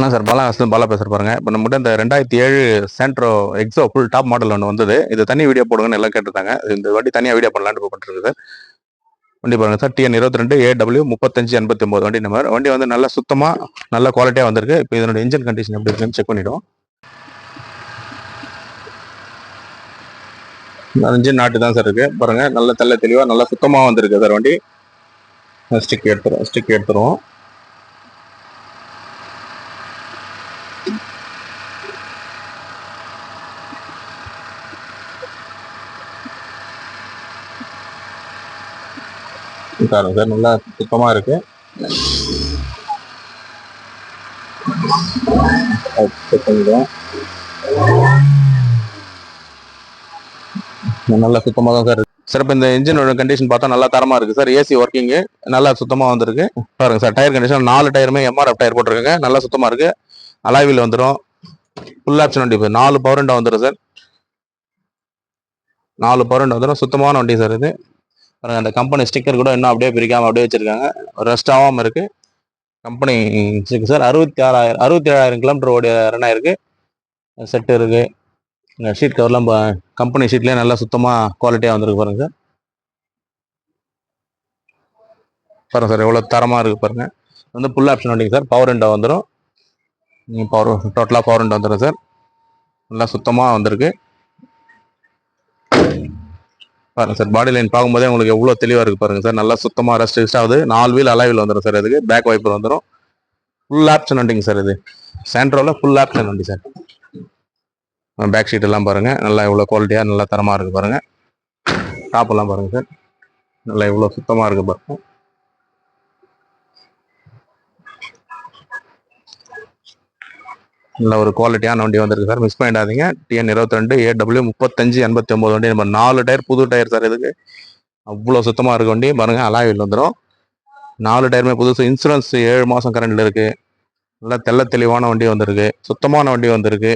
வணக்கம் sir Bala hostel Bala பேசுகிற பாருங்க. இப்போ நம்மகிட்ட இந்த ரெண்டாயிரத்தி ஏழு சென்ட்ரோ எக்ஸோ ஃபுல் டாப் மாடல் ஒன்று வந்தது. இது தனி வீடியோ போடுங்கன்னு எல்லாம் கேட்டிருந்தாங்க. இந்த வாட்டி தனியாக வீடியோ பண்ணலான்னு இப்போ பண்ணிருக்கு சார் வண்டி பாருங்க சார் டிஎன் இருபத்தி ரெண்டு ஏடபிள்யூ முப்பத்தஞ்சு எண்பத்தி ஒம்பது வண்டி நம்பர் வண்டி வந்து நல்லா சுத்தமாக நல்ல குவாலிட்டியாக வந்திருக்கு. இப்போ இதனோட இன்ஜின் கண்டிஷன் எப்படி இருக்குன்னு செக் பண்ணிவிடுவோம் இன்ஜின் நாட்டு தான் சார் இருக்கு. பாருங்க நல்ல தெல்ல தெளிவாக நல்லா சுத்தமாக வந்திருக்கு சார் வண்டி. ஸ்டிக் எடுத்துருவோம் ஸ்டிக் எடுத்துருவோம். பாருங்க சார் நல்லா சுத்தமாக இருக்கு. நல்லா சுத்தமாக தான் சார் சார் இப்போ இந்த இன்ஜினோட கண்டிஷன் பார்த்தா நல்லா தரமாக இருக்குது சார். ஏசி ஒர்க்கிங்கு நல்லா சுத்தமாக வந்திருக்கு. பாருங்க சார் டயர் கண்டிஷன் நாலு டயருமே எம்ஆர்எஃப் டயர் போட்டிருக்காங்க. நல்லா சுத்தமாக இருக்குது அலாவில் வந்துடும் ஃபுல் ஆப்ஷன் வண்டி நாலு பவர் வந்துடும் சார். நாலு பவர் வந்துடும் சுத்தமான வண்டி சார் இது. பாருங்கள் அந்த கம்பெனி ஸ்டிக்கர் கூட இன்னும் அப்படியே பிரிக்காமல் அப்படியே வச்சுருக்காங்க. ரெஸ்ட் ஆகாமல் இருக்குது கம்பெனி இருக்கு சார் அறுபத்தி ஆறாயிரம் அறுபத்தி ஏழாயிரம் கிலோமீட்டர் ஓடிய ரன் ஆயிருக்கு செட்டு இருக்கு. ஷீட் கவர்லாம் கம்பெனி ஷீட்லேயே நல்லா சுத்தமாக குவாலிட்டியாக வந்திருக்கு பாருங்கள் சார் பாருங்கள் சார் எவ்வளோ தரமாக இருக்குது பாருங்கள் வந்து ஃபுல் ஆப்ஷன் வண்டிங்க சார் பவர் விண்டோ வந்துடும் பவர் டோட்டலாக பவர் விண்டோ வந்துடும் சார் நல்லா சுத்தமாக வந்திருக்கு. பாருங்க சார் பாடி லைன் பார்க்கும்போதே உங்களுக்கு எவ்வளோ தெளிவாக இருக்குது பாருங்க சார். நல்லா சுத்தமாக ரெஸ்ட் ரெஸ்ட் ஆகுது. நாலு வீல் அலைவில் வந்துடும் சார் இதுக்கு. பேக் வைப்பர் வந்துடும் ஃபுல் ஆப்ஷன் வண்டிங்க சார் இது. சென்ட்ரோவில் ஃபுல் ஆப்ஷன் வண்டி சார். பேக் ஷீட் எல்லாம் பாருங்கள் நல்லா எவ்வளோ குவாலிட்டியாக நல்லா தரமாக இருக்குது பாருங்கள் டாப்பெல்லாம் பாருங்கள் சார். நல்லா எவ்வளோ சுத்தமாக இருக்குது பாருங்கள் நல்ல ஒரு குவாலிட்டியான வண்டி வந்திருக்கு சார். மிஸ் பண்ணிடாதீங்க. டிஎன் இருபத்தி ரெண்டு ஏடபிள்யூ முப்பத்தஞ்சு எண்பத்தி ஒம்பது வண்டி. நம்ம நாலு டயர் புது டயர் சார் இதுக்கு. அவ்வளோ சுத்தமாக இருக்க வண்டி. பாருங்கள் அலாயில் வந்துடும் நாலு டயருமே புதுசு. இன்சூரன்ஸ் ஏழு மாதம் கரண்டில் இருக்குது நல்லா தெள்ள தெளிவான வண்டி வந்திருக்கு. சுத்தமான வண்டி வந்திருக்கு.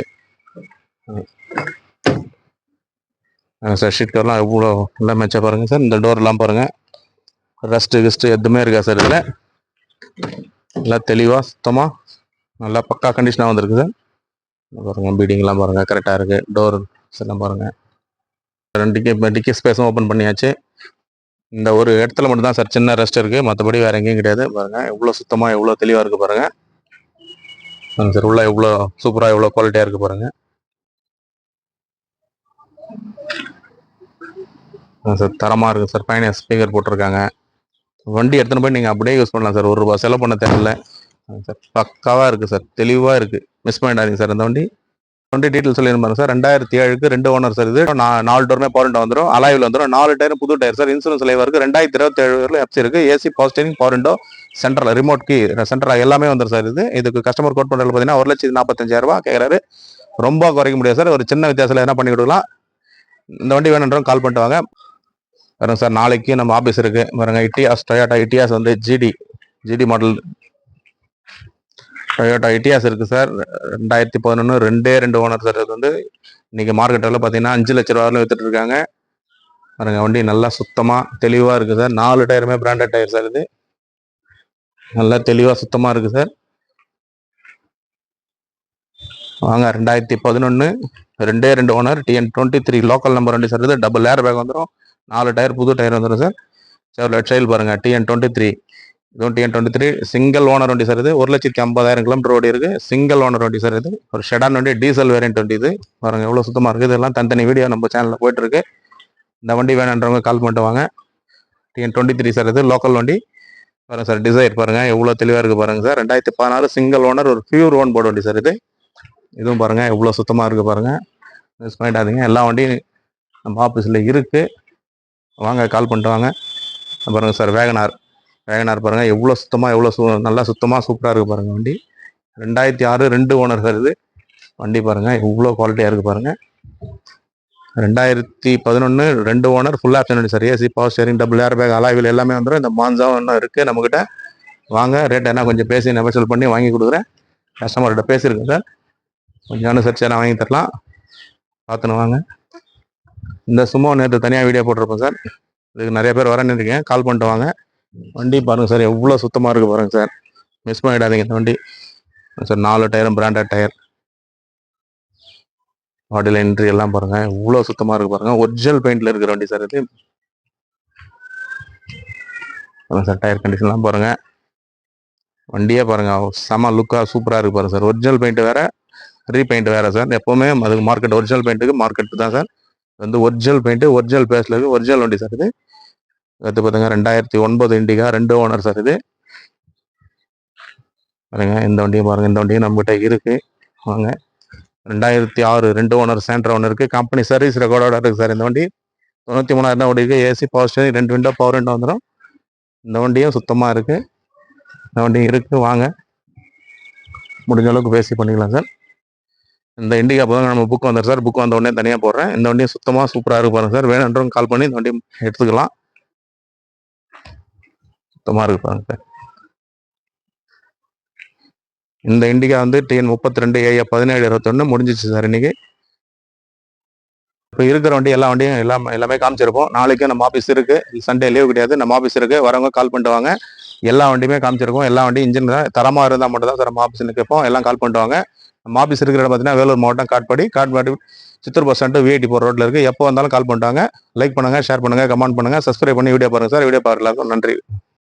சார் ஷீட் கவர்லாம் எவ்வளோ நல்லா மேட்சாக பாருங்கள் சார். இந்த டோர்லாம் பாருங்கள் ரெஸ்ட்டு கிஸ்ட்டு எதுவுமே இருக்கா சார் இதில்? நல்லா தெளிவாக சுத்தமாக நல்லா பக்கா கண்டிஷனாக வந்திருக்குது. சார் பீடிங்லாம் பாருங்கள் கரெக்டாக இருக்குது டோர் எல்லாம் பாருங்கள் ரெண்டு டிக்கி டிக்கி ஸ்பேஸும் ஓப்பன் பண்ணியாச்சு. இந்த ஒரு இடத்துல மட்டும்தான் சார் சின்ன ரெஸ்ட் இருக்குது மற்றபடி வேறு எங்கேயும் கிடையாது. பாருங்கள் எவ்வளோ சுத்தமாக எவ்வளோ தெளிவாக இருக்குது பாருங்கள் பாருங்க சார் உள்ள எவ்வளோ சூப்பராக எவ்வளோ குவாலிட்டியாக இருக்குது பாருங்கள் ஆ சார் தரமாக இருக்குது சார். பையன ஸ்பீக்கர் போட்டிருக்காங்க. வண்டி எடுத்துன்னு போய் நீங்கள் அப்படியே யூஸ் பண்ணலாம் சார். ஒரு ரூபா செலவு பண்ண தேவையில்ல. சார். பக்காவாக இருக்குது சார். தெளிவாக இருக்குது மிஸ் பண்ணிடாதீங்க சார். இந்த வண்டி வண்டி டீட்டெயில் சொல்லியிருப்பாங்க சார். ரெண்டாயிரத்தி ஏழுக்கு ரெண்டு ஓனர் சார் இது. நான் நாலு டோருமே பவர் வந்துடும் அலாயில் வந்துடும் நாலு டயர் புது டயர் சார் இன்சூரன்ஸ் லைவ் இருக்குது ரெண்டாயிரத்தி இருபத்தி ஏழு வரல எஃப்சி இருக்குது AC power steering central remote key central எல்லாமே வந்துடும் சார் இது. இதுக்கு கஸ்டமர் கோட் பண்ணுறது பார்த்தீங்கன்னா ஒரு லட்சத்தி நாற்பத்தஞ்சாயிரரூபா கேட்குறாரு ரொம்ப குறைக்க முடியாது சார் ஒரு சின்ன வித்தியாசத்தில் என்ன பண்ணி கொடுக்கலாம். இந்த வண்டி வேணுன்றவங்க கால் பண்ணிட்டு வாங்க. பாருங்க சார் நாளைக்கு நம்ம ஆஃபீஸ் இருக்குது பாருங்க இட்டியாஸ் டொயோட்டா இட்டியாஸ் வந்து GD GD model Toyota Etios இருக்குது சார் ரெண்டாயிரத்தி பதினொன்று ரெண்டே ரெண்டு ஓனர் சார் இது வந்து இன்றைக்கி மார்க்கெட்டில் பார்த்தீங்கன்னா அஞ்சு லட்ச ரூபா வரலும் இருக்காங்க. பாருங்க வண்டி நல்லா சுத்தமாக தெளிவாக இருக்குது சார் நாலு டயருமே பிராண்டட் டயர் சார் இது. நல்லா தெளிவாக சுத்தமாக இருக்குது சார் வாங்க ரெண்டாயிரத்தி பதினொன்று ரெண்டே ரெண்டு owner TN twenty three local number வண்டி சார் இது டபுள் ஏர் பேக் வந்துடும் நாலு டயர் புது டயர் வந்துடும் சார் சார் ட்ரையல் பாருங்க TN twenty three twenty one twenty three single owner வண்டி சார் இது. ஒரு லட்சத்தி ஐம்பதாயிரம் கிலோமீட்டர் ஓடி இருக்கு. சிங்கிள் ஓனர் வண்டி சார் இது. ஒரு ஷெடான் வண்டி டீசல் வேரியன்ட் வண்டி இது. பாருங்க எவ்வளோ சுத்தமாக இருக்குது இதெல்லாம் தனித்தனி வீடியோ நம்ம சேனலில் போயிட்டு இருக்கு. இந்த வண்டி வேணுன்றவங்க கால் பண்ணிட்டு வாங்க. டிஎன் டுவெண்ட்டி த்ரீ சார் இது. லோக்கல் வண்டி. பாருங்க சார் டிசைர் பாருங்க. எவ்வளோ தெளிவாக இருக்குது பாருங்க சார். ரெண்டாயிரத்தி பதினாறு சிங்கிள் ஓனர் ஒரு பியூர் ஓன் போர்டு வண்டி சார் இது. இதுவும் பாருங்க எவ்வளோ சுத்தமாக இருக்குது பாருங்க. மிஸ் பண்ணிட்டாதீங்க எல்லா வண்டியும் நம்ம ஆஃபீஸில் இருக்குது வாங்க கால் பண்ணிட்டு வாங்க. பாருங்க சார் வேகனார். வேகனார் பாருங்கள் எவ்வளோ சுத்தமாக எவ்வளோ சு நல்லா சுத்தமாக சூப்பராக இருக்குது பாருங்கள் வண்டி. ரெண்டாயிரத்தி ஆறு ரெண்டு ஓனர் சார் இது வண்டி பாருங்கள் எவ்வளோ குவாலிட்டியாக இருக்குது பாருங்கள் ரெண்டாயிரத்தி பதினொன்று ரெண்டு ஓனர் ஃபுல் ஆப்ஷன் வண்டி sir. AC power steering double air bag அலாவில் எல்லாமே வந்துடும் இந்த மான்சாவும் இன்னும் இருக்குது நம்மக்கிட்ட வாங்க ரேட் என்ன கொஞ்சம் பேசி நெபசல் பண்ணி வாங்கி கொடுக்குறேன். கஸ்டமர்கிட்ட பேசியிருக்கேன் சார். கொஞ்சம் அனுசரிச்சு நான் வாங்கி தரலாம். பார்த்துன்னு வாங்க. இந்த சும்மா நேற்று தனியாக வீடியோ போட்டிருப்பேன் சார். இதுக்கு நிறைய பேர் வரேன்னு இருக்கேன். கால் பண்ணிட்டு வாங்க. வண்டி பாருங்கள் சார் எவ்வளோ சுத்தமாக இருக்குது பாருங்கள் சார். மிஸ் பண்ணிடாதீங்க இந்த வண்டி. சார் நாலு டயரும் பிராண்டட் டயர். மாடியில் என்ட்ரி எல்லாம் பாருங்கள் இவ்வளோ சுத்தமாக இருக்குது பாருங்கள் ஒரிஜினல் பெயிண்டில் இருக்கிற வண்டி சார் இது. சார் டயர் கண்டிஷன்லாம் பாருங்கள் வண்டியே பாருங்கள் செம லுக்காக சூப்பராக இருக்குது பாருங்கள் சார். ஒரிஜினல் பெயிண்ட் வேறு ரீபெயிண்ட் வேறு சார். எப்போவுமே அதுக்கு மார்க்கெட் ஒரிஜினல் பெயிண்ட்டுக்கு மார்க்கெட் தான் சார். வந்து ஒரிஜினல் பெயிண்ட்டு ஒரிஜினல் பேஸில் இருக்குது ஒரிஜினல் வண்டி சார் இது. அடுத்து பார்த்துங்க ரெண்டாயிரத்தி ஒன்பது இண்டிகா ரெண்டு ஓனர் சார் இது. பாருங்க இந்த வண்டியும் பாருங்க இந்த வண்டியும் நம்மகிட்ட இருக்கு. வாங்க. ரெண்டாயிரத்தி ஆறு ரெண்டு ஓனர் சேண்ட்ரா ஒன்று இருக்கு. கம்பெனி சர்வீஸ் ரெக்கார்டோட இருக்கு சார் இந்த வண்டி தொண்ணூற்றி மூணாயிரம் ஓடி இருக்குது ஏசி பவர் ஸ்டேரிங் ரெண்டு விண்டோ பவர் விண்டோ வந்துடும் இந்த வண்டியும் சுத்தமாக இருக்கு. இந்த வண்டியும் இருக்கு. வாங்க. முடிஞ்ச அளவுக்கு பேசி பண்ணிக்கலாம் சார் இந்த இண்டிகா போதும் நம்ம புக் வந்துடும் சார் புக் வந்த உடனே தனியாக போடுறேன். இந்த வண்டியும் சுத்தமாக சூப்பராக இருக்கு பாருங்கள் சார் வேணுன்றவங்க கால் பண்ணி இந்த வண்டியும் எடுத்துக்கலாம். சுத்தமாக இருக்கு பாருங்க சார் இந்த இண்டிகா வந்து டிஎன் முப்பத்தி ரெண்டு ஏஏ பதினேழு இருபத்தொன்று முடிஞ்சிச்சு சார் இன்னைக்கு. இப்போ இருக்கிற வண்டி எல்லா வண்டியும் எல்லாம் எல்லாமே காமிச்சிருப்போம். நாளைக்கு நம்ம ஆஃபீஸ் இருக்குது சண்டே லீவ் கிடையாது. நம்ம ஆஃபீஸ் இருக்குது வரவங்க கால் பண்ணிட்டு வாங்க. எல்லா வண்டியுமே காமிச்சிருக்கோம். எல்லா வண்டியும் இன்ஜின் தான். தரமாக இருந்தால் மட்டும் தான் சார் நம்ம ஆஃபீஸ் கேட்போம். எல்லாம் கால் பண்ணிட்டு வாங்க. நம்ம ஆஃபீஸ் இருக்கிற இடம் பார்த்தீங்கன்னா வேலூர் மாவட்டம் Katpadi. Katpadi Chittoor bus stand VIT போகிற ரோட்டில் இருக்குது எப்போ வந்தாலும் கால் பண்ணிட்டாங்க லைக் பண்ணுங்க ஷேர் பண்ணுங்கள் கமெண்ட் பண்ணுங்கள் சப்ஸ்கிரைப் பண்ணி வீடியோ பாருங்க சார். வீடியோ பாருங்கள் நன்றி.